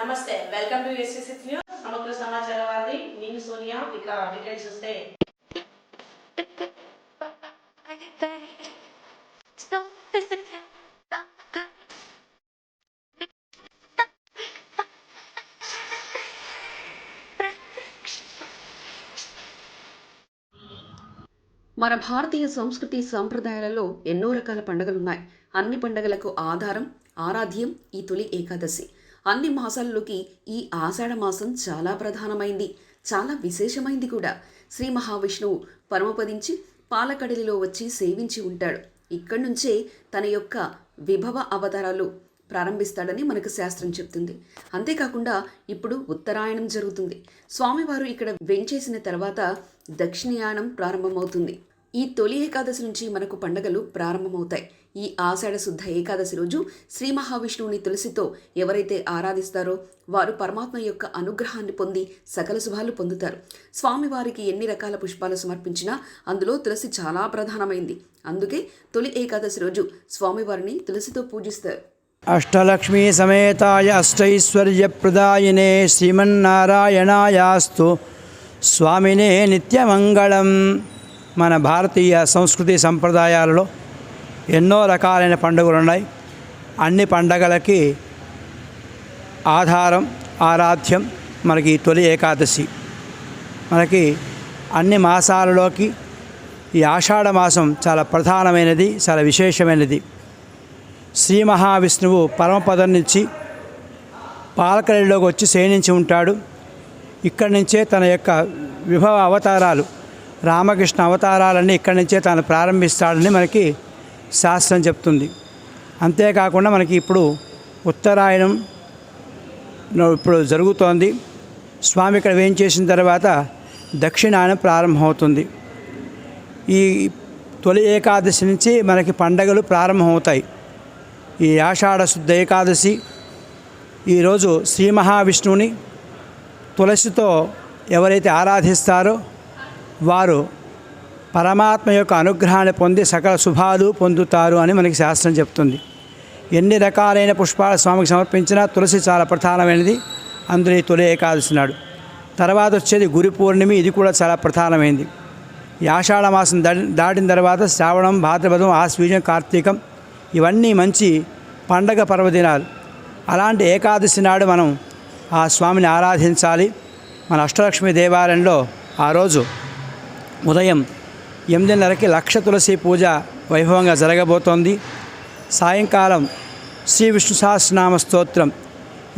నమస్తే welcome to SSC news. సమగ్ర సమాచార వార్తి నేను సోనియా. ఇక డీటెయిల్స్ చూస్తే మన భారతీయ సంస్కృతి సాంప్రదాయాలలో ఎన్నో రకాల పండుగలున్నాయి. అన్ని పండుగలకు ఆధారం ఆరాధ్యం ఈ తొలి ఏకాదశి. అన్ని మాసాల్లోకి ఈ ఆషాఢ మాసం చాలా ప్రధానమైంది. చాలా విశేషమైంది కూడా. శ్రీ మహావిష్ణువు పరమపదించి పాలకడలిలో వచ్చి సేవించి ఉంటాడు. ఇక్కడి నుంచే తన యొక్క విభవ అవతారాలు ప్రారంభిస్తాడని మనకు శాస్త్రం చెప్తుంది. అంతేకాకుండా ఇప్పుడు ఉత్తరాయణం జరుగుతుంది. స్వామివారు ఇక్కడ వెంచేసిన తర్వాత దక్షిణయానం ప్రారంభమవుతుంది. ఈ తొలి ఏకాదశి నుంచి మనకు పండగలు ప్రారంభమవుతాయి. ఈ ఆషాఢ శుద్ధ ఏకాదశి రోజు శ్రీ మహావిష్ణువుని తులసితో ఎవరైతే ఆరాధిస్తారో వారు పరమాత్మ యొక్క అనుగ్రహాన్ని పొంది సకల శుభాలు పొందుతారు. స్వామివారికి ఎన్ని రకాల పుష్పాలు సమర్పించినా అందులో తులసి చాలా ప్రధానమైంది. అందుకే తొలి ఏకాదశి రోజు స్వామివారిని తులసితో పూజిస్తారు. అష్టలక్ష్మీ సమేతాయ అష్టైశ్వర్యప్రదాయినే శ్రీమన్నారాయణాయాస్తు. స్వామినే నిత్యమంగళం. మన భారతీయ సంస్కృతి సంప్రదాయాలలో ఎన్నో రకాలైన పండుగలు ఉన్నాయి అన్ని పండగలకి ఆధారం ఆరాధ్యం మనకి తొలి ఏకాదశి. మనకి అన్ని మాసాలలోకి ఈ ఆషాఢ మాసం చాలా ప్రధానమైనది చాలా విశేషమైనది. శ్రీ మహావిష్ణువు పరమపదం నుంచి పాలకలిలోకి వచ్చి శయనించి ఉంటాడు. ఇక్కడి నుంచే తన యొక్క విభవ అవతారాలు రామకృష్ణ అవతారాలన్నీ ఇక్కడి నుంచే తాను ప్రారంభిస్తాడని మనకి శాస్త్రం చెప్తుంది. అంతేకాకుండా మనకి ఇప్పుడు ఉత్తరాయణం ఇప్పుడు జరుగుతోంది. స్వామి ఇక్కడ వేయించేసిన తర్వాత దక్షిణాయనం ప్రారంభమవుతుంది. ఈ తొలి ఏకాదశి నుంచి మనకి పండగలు ప్రారంభమవుతాయి. ఈ ఆషాఢ శుద్ధ ఏకాదశి ఈరోజు శ్రీ మహావిష్ణువుని తులసితో ఎవరైతే ఆరాధిస్తారో వారు పరమాత్మ యొక్క అనుగ్రహాన్ని పొంది సకల శుభాలు పొందుతారు అని మనకి శాస్త్రం చెప్తుంది. ఎన్ని రకాలైన పుష్పాల స్వామికి సమర్పించినా తులసి చాలా ప్రధానమైనది. అందులో ఈ తొలి ఏకాదశి నాడు. తర్వాత వచ్చేది గురి పూర్ణిమి ఇది కూడా చాలా ప్రధానమైనది ఆషాఢ మాసం దాటిన తర్వాత శ్రావణం భాద్రపదం ఆశ్వీజం కార్తీకం ఇవన్నీ మంచి పండగ పర్వదినాలు. అలాంటి ఏకాదశి నాడు మనం ఆ స్వామిని ఆరాధించాలి. మన అష్టలక్ష్మి దేవాలయంలో ఆ రోజు ఉదయం ఎనిమిదిన్నరకి లక్ష తులసి పూజ వైభవంగా జరగబోతోంది. సాయంకాలం శ్రీ విష్ణు సహస్రనామ స్తోత్రం.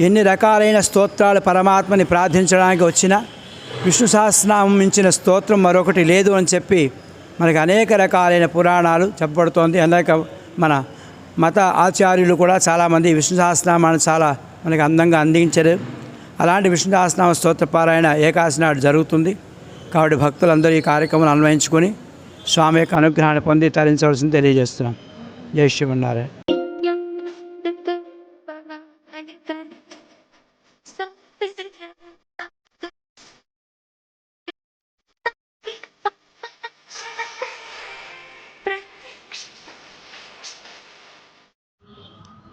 ఎన్ని రకాలైన స్తోత్రాలు పరమాత్మని ప్రార్థించడానికి వచ్చినా విష్ణు సహస్రనామం మించిన స్తోత్రం మరొకటి లేదు అని చెప్పి మనకు అనేక రకాలైన పురాణాలు చెప్పబడుతోంది. అనేక మన మత ఆచార్యులు కూడా చాలామంది విష్ణు సహస్రనామాన్ని చాలా మనకి అందంగా అందించారు. అలాంటి విష్ణు సహస్రనామ స్తోత్ర పారాయణ ఏకాశి నాడు జరుగుతుంది. కాబట్టి భక్తులందరూ ఈ కార్యక్రమం అన్వయించుకొని స్వామి యొక్క అనుగ్రహాన్ని పొంది తరించవలసింది తెలియజేస్తున్నాం. జై శివనారాయణ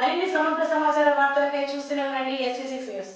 అన్ని సమగ్ర సమాచార వార్తలకై చూస్తున్నాం ఉండండి. SVC fuse